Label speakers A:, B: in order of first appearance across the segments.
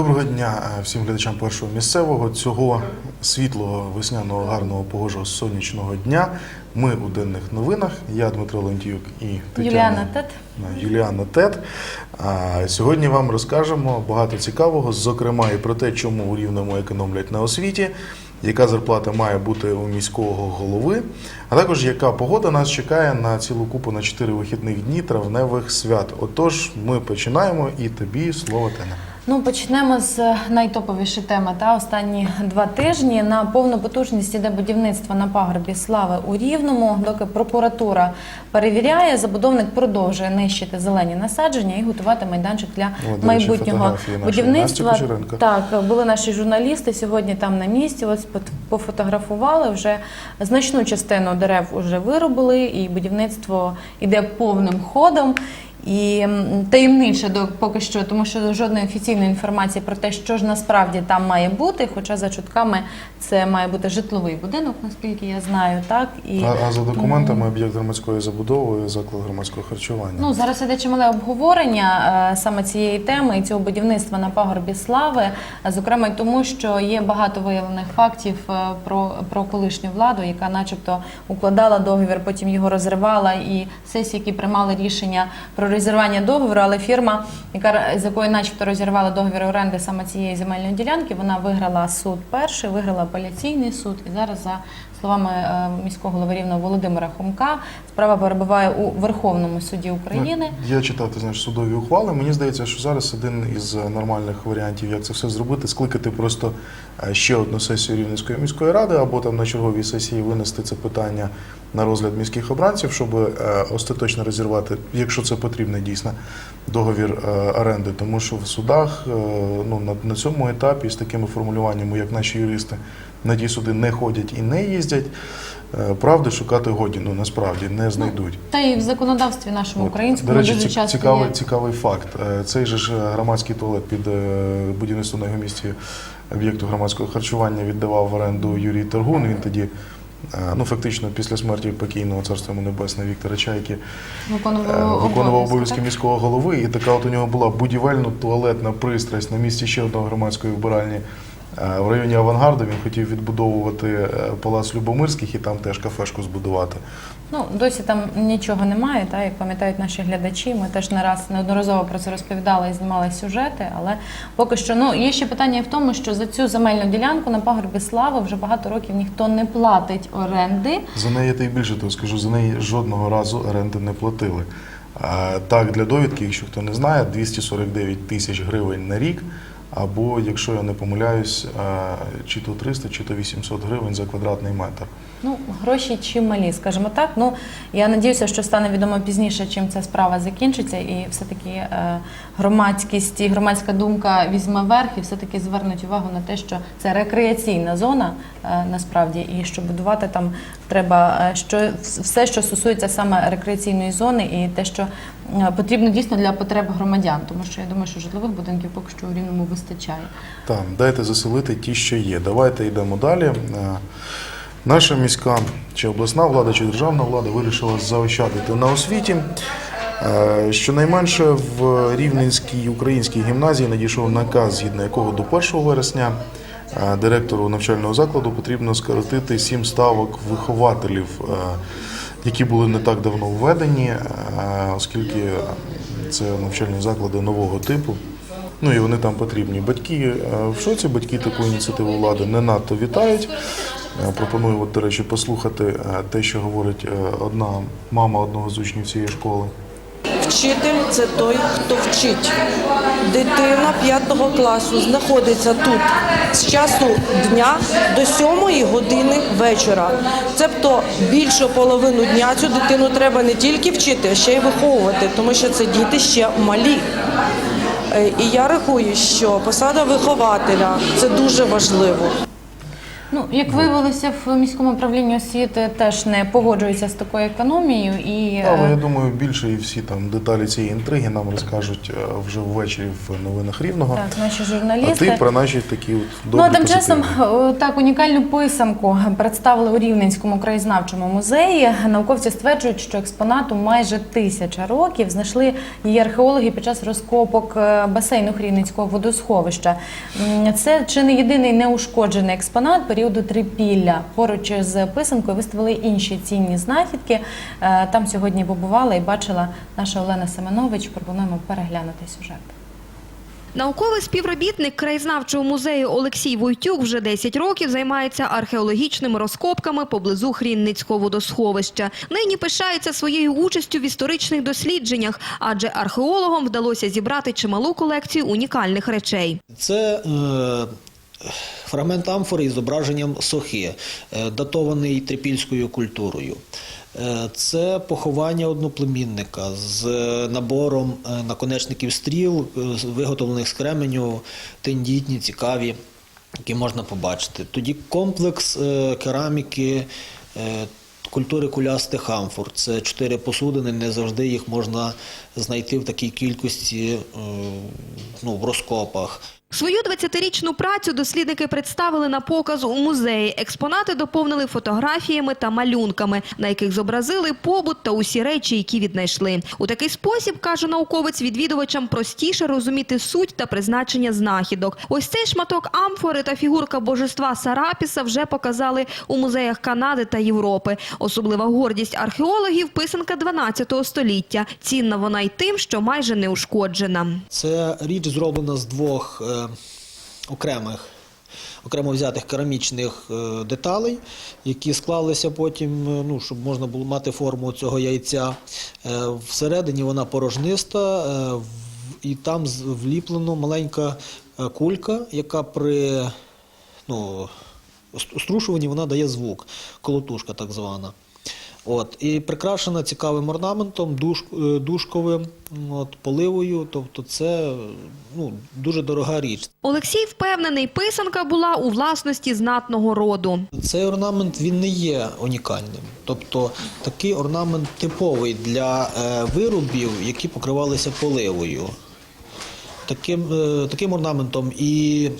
A: Доброго дня е, всім глядачам першого місцевого. Цього світлого, весняного, гарного, погожого сонячного дня. Ми у денних новинах. Я Дмитро Лентіюк і Тетяна
B: Юліана Тет.
A: Юліана Тет. А Сьогодні вам розкажемо багато цікавого, зокрема і про те, чому у Рівному економлять на освіті, яка зарплата має бути у міського голови, а також яка погода нас чекає на цілу купу на 4 вихідних дні травневих свят. Отож, ми починаємо і тобі слово Тене.
B: Ну, почнемо з найтоповішої теми. Та останні два тижні на повну потужність іде будівництво на пагорбі слави у Рівному. Доки прокуратура перевіряє, забудовник продовжує нищити зелені насадження і готувати майданчик для
A: О,
B: майбутнього будівництва. Так, були наші журналісти сьогодні там на місці. Ось пофотографували вже значну частину дерев вже виробили, і будівництво іде повним ходом. І таємниче до поки що, тому що жодної офіційної інформації про те, що ж насправді там має бути. Хоча за чутками це має бути житловий будинок, наскільки я знаю, так і
A: А, а за документами об'єкт громадської забудови, заклад громадського харчування.
B: Ну зараз іде чимале обговорення е, саме цієї теми і цього будівництва на пагорбі слави, зокрема й тому, що є багато виявлених фактів е, про, про колишню владу, яка, начебто, укладала договір, потім його розривала, і сесії, які приймали рішення про розірвання договору, але фірма, яка з якою, начебто, розірвала договір оренди саме цієї земельної ділянки, вона виграла суд перший, виграла апеляційний суд, і зараз за словами е, міського голови Рівного Володимира Хомка, справа перебуває у Верховному суді України.
A: Ну, Я читав, ти знаєш, судові ухвали. Мені здається, що зараз один із е, нормальних варіантів, як це все зробити, скликати просто е, ще одну сесію Рівненської міської ради, або там на черговій сесії винести це питання на розгляд міських обранців, щоб остаточно розірвати, якщо це потрібно дійсно, договір оренди. Тому що в судах ну, на цьому етапі з такими формулюваннями, як наші юристи, на ті суди не ходять і не їздять. е, Правди шукати годі, ну насправді не знайдуть.
B: Та і в законодавстві нашому
A: От,
B: українському
A: До речі,
B: дуже часто
A: цікавий,
B: є.
A: цікавий факт. Е, Цей же ж громадський туалет під е, будівництво на його місці об'єкту громадського харчування віддавав в оренду Юрій Торгун. Він тоді, ну фактично, після смерті покійного царства небесне Віктора Чайки,
B: виконував,
A: виконував
B: обов'язки,
A: міського голови. І така от у нього була будівельно-туалетна пристрасть на місці ще одного громадської вбиральні. Е, В районі Авангарду він хотів відбудовувати е, палац Любомирських і там теж кафешку збудувати.
B: Ну досі там нічого немає. Та як пам'ятають наші глядачі, ми теж не раз неодноразово про це розповідали і знімали сюжети. Але поки що ну є ще питання в тому, що за цю земельну ділянку на пагорбі слави вже багато років ніхто не платить оренди.
A: За неї та й більше того скажу, за неї жодного разу оренди не платили. А, Так, для довідки, якщо хто не знає, 249 тисяч гривень на рік, або, якщо я не помиляюсь, чи то 300, чи то 800 гривень за квадратний метр.
B: Ну, гроші чималі, скажімо так. Ну я надіюся, що стане відомо пізніше, чим ця справа закінчиться, і все-таки е, громадськість і громадська думка візьме верх, і все-таки звернуть увагу на те, що це рекреаційна зона е, насправді, і що будувати там треба е, що все, що стосується саме рекреаційної зони, і те, що потрібно дійсно для потреб громадян, тому що я думаю, що житлових будинків поки що у рівному вистачає.
A: Там, дайте заселити ті, що є. Давайте йдемо далі. Наша міська чи обласна влада, чи державна влада вирішила заощадити на освіті. Е, Щонайменше в Рівненській українській гімназії надійшов наказ, згідно якого до 1 вересня е, директору навчального закладу потрібно скоротити сім ставок вихователів, е, які були не так давно введені, оскільки це навчальні заклади нового типу. Ну і вони там потрібні. Батьки в шоці, батьки таку ініціативу влади не надто вітають. Пропоную, от, до речі, послухати е, те, що говорить е, одна мама одного з учнів цієї школи.
C: Вчитель це той, хто вчить. Дитина п'ятого класу знаходиться тут з часу дня до сьомої години вечора. Тобто більшу половину дня цю дитину треба не тільки вчити, а ще й виховувати, тому що це діти ще малі. Е, І я рахую, що посада вихователя це дуже важливо.
B: Ну, як виявилося, в міському управлінні освіти теж не погоджуються з такою економією і
A: Але я
B: е,
A: думаю, більше і всі там деталі цієї інтриги нам розкажуть е, вже ввечері в новинах рівного.
B: так, наші
A: А
B: журналісти.
A: ти про наші такі от
B: Ну
A: добрі
B: а тим часом е, так унікальну писанку представили у Рівненському краєзнавчому музеї. Науковці стверджують, що експонату майже тисяча років знайшли її археологи під час розкопок е, басейну Рівненського водосховища. Це чи не єдиний неушкоджений експонат періоду трипілля. Поруч з писанкою виставили інші цінні знахідки. Е, Там сьогодні побувала і бачила наша Олена Семенович. Пропонуємо переглянути сюжет.
D: Науковий співробітник краєзнавчого музею Олексій Войтюк вже 10 років займається археологічними розкопками поблизу Хрінницького водосховища. Нині пишається своєю участю в історичних дослідженнях, адже археологам вдалося зібрати чималу колекцію унікальних речей.
E: Це е, фрагмент амфори із зображенням сохи, е, датований трипільською культурою. Е, Це поховання одноплемінника з е, набором наконечників стріл, виготовлених з кременю, тендітні, цікаві, які можна побачити. Тоді комплекс кераміки. Культури кулястих амфор. Це чотири посудини, не завжди їх можна знайти в такій кількості ну, в розкопах.
D: Свою 20-річну працю дослідники представили на показ у музеї. Експонати доповнили фотографіями та малюнками, на яких зобразили побут та усі речі, які віднайшли. У такий спосіб, каже науковець, відвідувачам простіше розуміти суть та призначення знахідок. Ось цей шматок амфори та фігурка божества Сарапіса вже показали у музеях Канади та Європи. Особлива гордість археологів – писанка 12 століття. Цінна вона й тим, що майже не ушкоджена.
E: Це річ зроблена з двох е, окремих, окремо взятих керамічних е, деталей, які склалися потім, е, ну, щоб можна було мати форму цього яйця. Е, всередині вона порожниста, і там вліплено маленька кулька, яка при ну, струшуванні вона дає звук, колотушка так звана. От, і прикрашена цікавим орнаментом, душ, е, душковим, от, поливою. Тобто це ну, дуже дорога річ.
D: Олексій впевнений, писанка була у власності знатного роду.
E: Цей орнамент він не є унікальним. Тобто такий орнамент типовий для е, виробів, які покривалися поливою. Таким, е, таким орнаментом і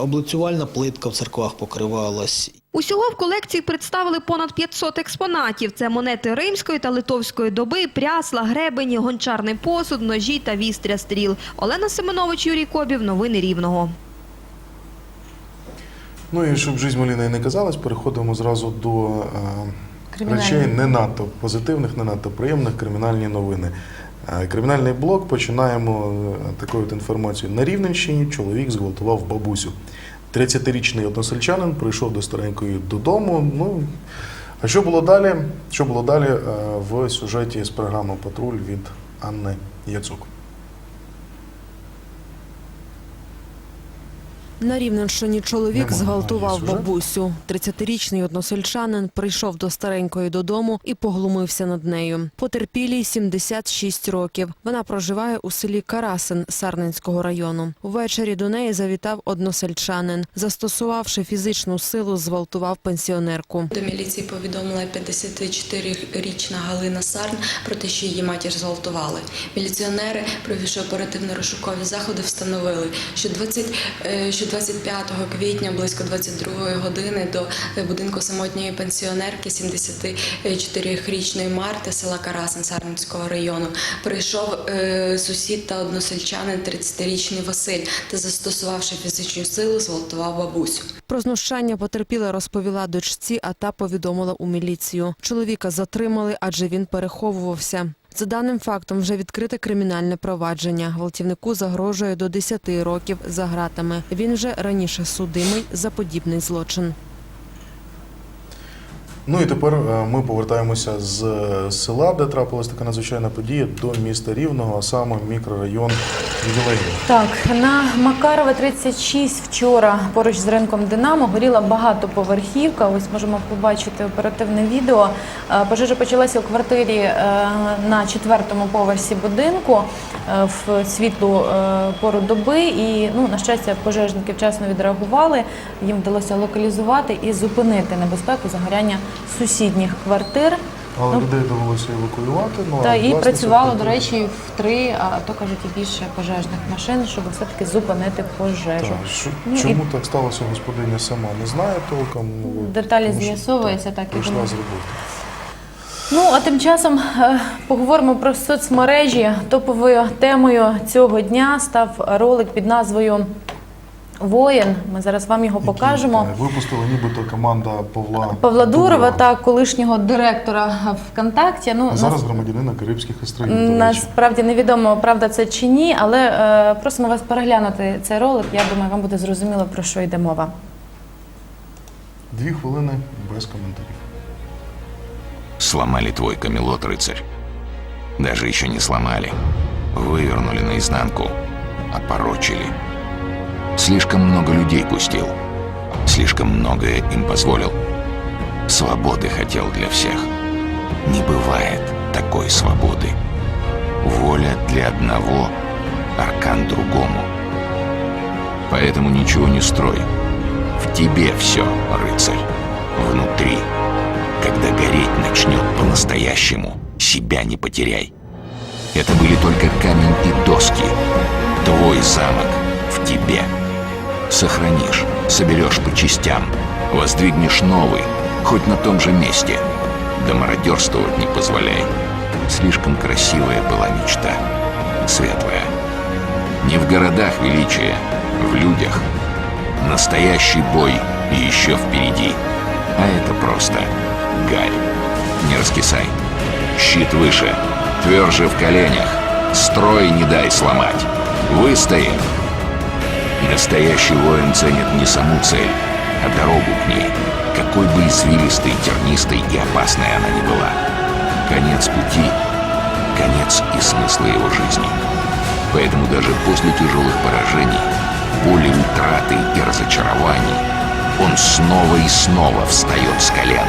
E: облицювальна плитка в церквах покривалась,
D: Усього в колекції представили понад 500 експонатів. Це монети римської та литовської доби, прясла, гребені, гончарний посуд, ножі та вістря стріл. Олена Семенович, Юрій Кобів. Новини Рівного.
A: Ну і щоб жизнь маліна не казалась, переходимо зразу до е, речей не надто позитивних, не надто приємних кримінальні новини. Е, Кримінальний блок починаємо е, такою от інформацією. На Рівненщині чоловік зґвалтував бабусю. 30-річний односельчанин прийшов до старенької додому. Ну, а що було далі? Що було далі е, в сюжеті з програми Патруль від Анни Яцук.
F: На Рівненщині чоловік зґвалтував бабусю. 30-річний односельчанин прийшов до старенької додому і поглумився над нею. Потерпілій 76 років. Вона проживає у селі Карасин Сарненського району. Увечері до неї завітав односельчанин. Застосувавши фізичну силу, зґвалтував пенсіонерку.
G: До міліції повідомила 54-річна Галина Сарн про те, що її матір зґвалтували. Міліціонери, провівши оперативно-розшукові заходи, встановили, що 20, е, що 25 квітня близько 22 години до будинку самотньої пенсіонерки 74-річної Марти села Карасин Сарненського району прийшов е, сусід та односельчанин 30-річний Василь та застосувавши фізичну силу, зґвалтував бабусю.
F: Про знущання потерпіла розповіла дочці, а та повідомила у міліцію. Чоловіка затримали, адже він переховувався. За даним фактом вже відкрите кримінальне провадження. Гвалтівнику загрожує до 10 років за ґратами. Він вже раніше судимий за подібний злочин.
A: Ну і тепер е, ми повертаємося з е, села, де трапилась така надзвичайна подія, до міста Рівного, а саме мікрорайон Ювілейний.
B: Так, на Макарова 36 вчора поруч з ринком Динамо горіла багатоповерхівка. Ось можемо побачити оперативне відео. Е, Пожежа почалася у квартирі на четвертому поверсі будинку в світлу пору доби. І ну на щастя, пожежники вчасно відреагували. Їм вдалося локалізувати і зупинити небезпеку загоряння сусідніх квартир.
A: Але
B: Ну,
A: людей довелося евакуювати. Ну,
B: Та і працювало, до речі, в три, а то кажуть, і більше пожежних машин, щоб все-таки зупинити пожежу.
A: Так, що-
B: Ну, і-
A: чому так сталося, господиня сама не знає толком. ну,
B: Деталі
A: тому що,
B: з'ясовуються, так, і
A: прийшла з роботи.
B: Ну а тим часом е, поговоримо про соцмережі. Топовою темою цього дня став ролик під назвою Воїн. Ми зараз вам його покажемо.
A: Е, Випустила нібито команда Павла
B: Павла Дурова
A: Дурова.
B: та колишнього директора ВКонтакті. Ну
A: А зараз громадянина Карибських островів.
B: Насправді невідомо, правда це чи ні, але е, просимо вас переглянути цей ролик. Я думаю, вам буде зрозуміло про що йде мова.
A: Дві хвилини без коментарів.
H: Сломали твой камелот, рыцарь. Даже еще не сломали. Вывернули наизнанку. Опорочили. Слишком много людей пустил. Слишком многое им позволил. Свободы хотел для всех. Не бывает такой свободы. Воля для одного, аркан другому. Поэтому ничего не строй. В тебе все, рыцарь. Внутри. Когда гореть начнет по-настоящему, себя не потеряй. Это были только камень и доски. Твой замок в тебе. Сохранишь, соберешь по частям, воздвигнешь новый, хоть на том же месте. Да мародерствовать не позволяй. Слишком красивая была мечта. Светлая. Не в городах величие, в людях. Настоящий бой еще впереди. А это просто гарь. Не раскисай. Щит выше, тверже в коленях. Строй не дай сломать. Выстоим. Настоящий воин ценит не саму цель, а дорогу к ней. Какой бы извилистой, тернистой и опасной она ни была. Конец пути — конец и смысла его жизни. Поэтому даже после тяжелых поражений, боли утраты и разочарований, он снова и снова встает с колен,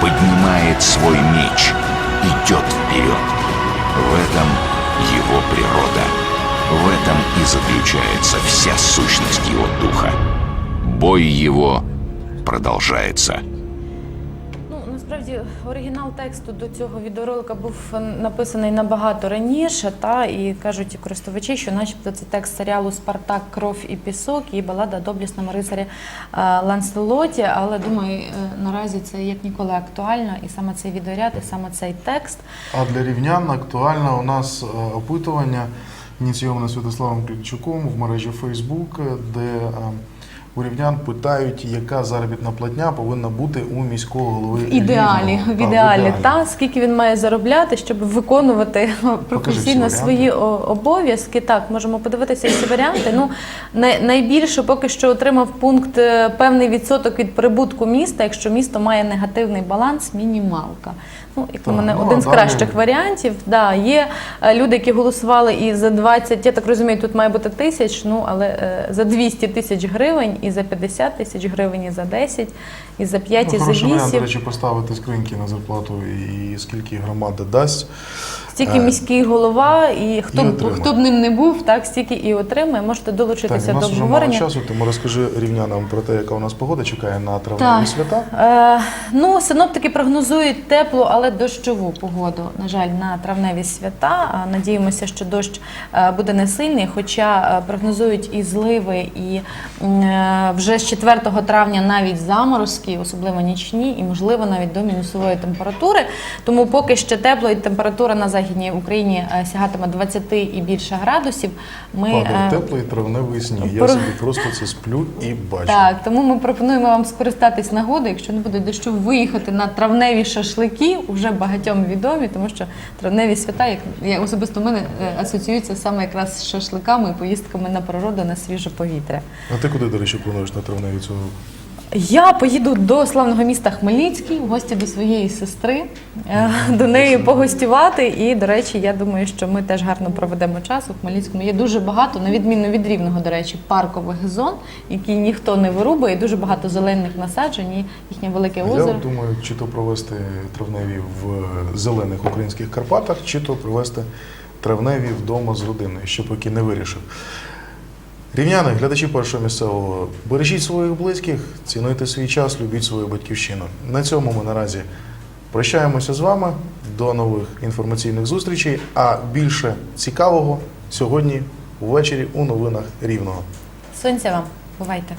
H: поднимает свой меч, идет вперед. В этом его природа. В этом и заключается вся сущность его духа. Бой его продолжается.
B: Ну насправді оригінал тексту до цього відеоролика був написаний набагато раніше, та і кажуть користувачі, що, начебто, це текст серіалу Спартак, кров і пісок і балада доблісному рицарі е, Ланселоті. Але думаю, е, наразі це як ніколи актуально, і саме цей відеоряд, і саме цей текст.
A: А для рівнян актуально у нас е, опитування, ініційоване Святославом Клітчуком в мережі Facebook, де е, у рівнян питають, яка заробітна платня повинна бути у міського голови.
B: В ідеалі, в ідеалі, та скільки він має заробляти, щоб виконувати професійно свої обов'язки. Так, можемо подивитися ці варіанти. Ну най- найбільше поки що отримав пункт е, певний відсоток від прибутку міста, якщо місто має негативний баланс, мінімалка. Ну, як на мене,
A: ну,
B: один з
A: кращих
B: кращих варіантів. Да, є е, люди, які голосували і за 20, я так розумію, тут має бути тисяч, ну але е, за 200 тисяч гривень, і за 50 тисяч гривень, і за 10, і за 5,
A: Ну,
B: і за
A: хороший варіант, до речі, поставити скриньки на зарплату і скільки громада дасть.
B: Стільки
A: Е,
B: міський голова, і хто,
A: і
B: б, хто б ним не був, так стільки і отримає. Можете
A: Так,
B: долучитися
A: у нас
B: до
A: вже мало
B: обговорення.
A: часу, тому розкажи рівнянам про те, яка у нас погода чекає на травневі
B: Так.
A: свята.
B: Е, ну, синоптики прогнозують теплу, але дощову погоду. На жаль, на травневі свята. Надіємося, що дощ е, буде не сильний, хоча е, прогнозують і зливи, і вже з 4 травня навіть заморозки, особливо нічні, і можливо навіть до мінусової температури. Тому поки ще тепло і температура на західній Україні е, сягатиме 20 і більше градусів. Ми
A: Падає
B: е,
A: теплий травневий сніг. Я собі просто це сплю і бачу.
B: так, тому ми пропонуємо вам скористатись нагодою, якщо не буде дощу, виїхати на травневі шашлики, уже багатьом відомі, тому що травневі свята, як я особисто в мене е, асоціюються саме якраз з шашликами і поїздками на природу на свіже повітря.
A: А ти куди, до речі, плануєш на травневі цього?
B: Я поїду до славного міста Хмельницький в гості до своєї сестри, е, до неї погостювати. І, до речі, я думаю, що ми теж гарно проведемо час у Хмельницькому. Є дуже багато, на відміну від рівного, до речі, паркових зон, які ніхто не вирубує, дуже багато зелених насаджень, і їхнє велике озеро.
A: от думаю, чи то провести травневі в зелених українських Карпатах, чи то провести травневі вдома з родиною, ще поки не вирішив. Рівняни, глядачі першого місцевого, бережіть своїх близьких, цінуйте свій час, любіть свою батьківщину. На цьому ми наразі прощаємося з вами. До нових інформаційних зустрічей. А більше цікавого сьогодні увечері у новинах Рівного.
B: Сонця вам, бувайте!